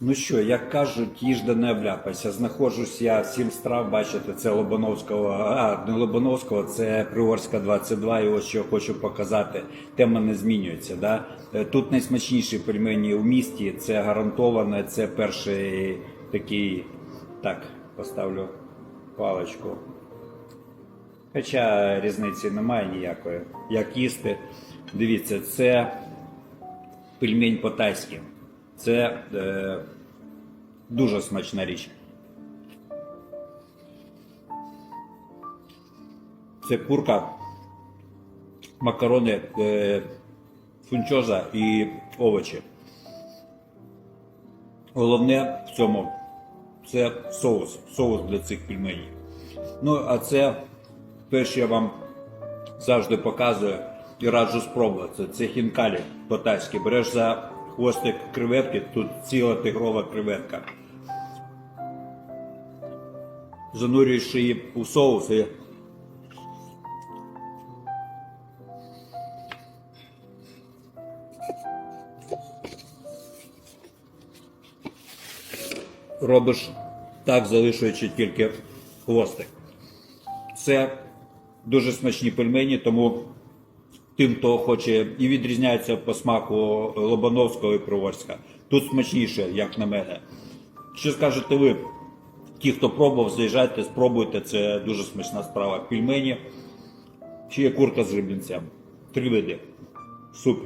Ну що, як кажуть, їж да не вляпайся. Знаходжусь я в сім страв, бачите, це Лобановського, а не Лобановського, це Приорська 22, і ось що хочу показати. Тема не змінюється. Да? Е, Тут найсмачніші пельмені у місті, це гарантовано, це перший такий, так, поставлю паличку. Хоча різниці немає ніякої. Як їсти, дивіться, це пельмень по-тайськи. Це е, дуже смачна річ. Це курка, макарони, е, фунчоза і овочі. Головне в цьому це соус, соус для цих пельменей. Ну, а це перше я вам завжди показую і раджу спробувати. Це хінкалі по-тайськи. Береш за хвостик креветки, тут ціла тигрова креветка. Занурюєш її у соус і робиш так, залишуючи тільки хвостик. Це дуже смачні пельмені, тому тим, хто хоче і відрізняється по смаку Лобановського і Приворська. Тут смачніше, як на мене. Що скажете ви? Ті, хто пробував, заїжджайте, спробуйте, це дуже смачна справа. Пільмені. Чи є курка з гребінцем. Три види. Супер.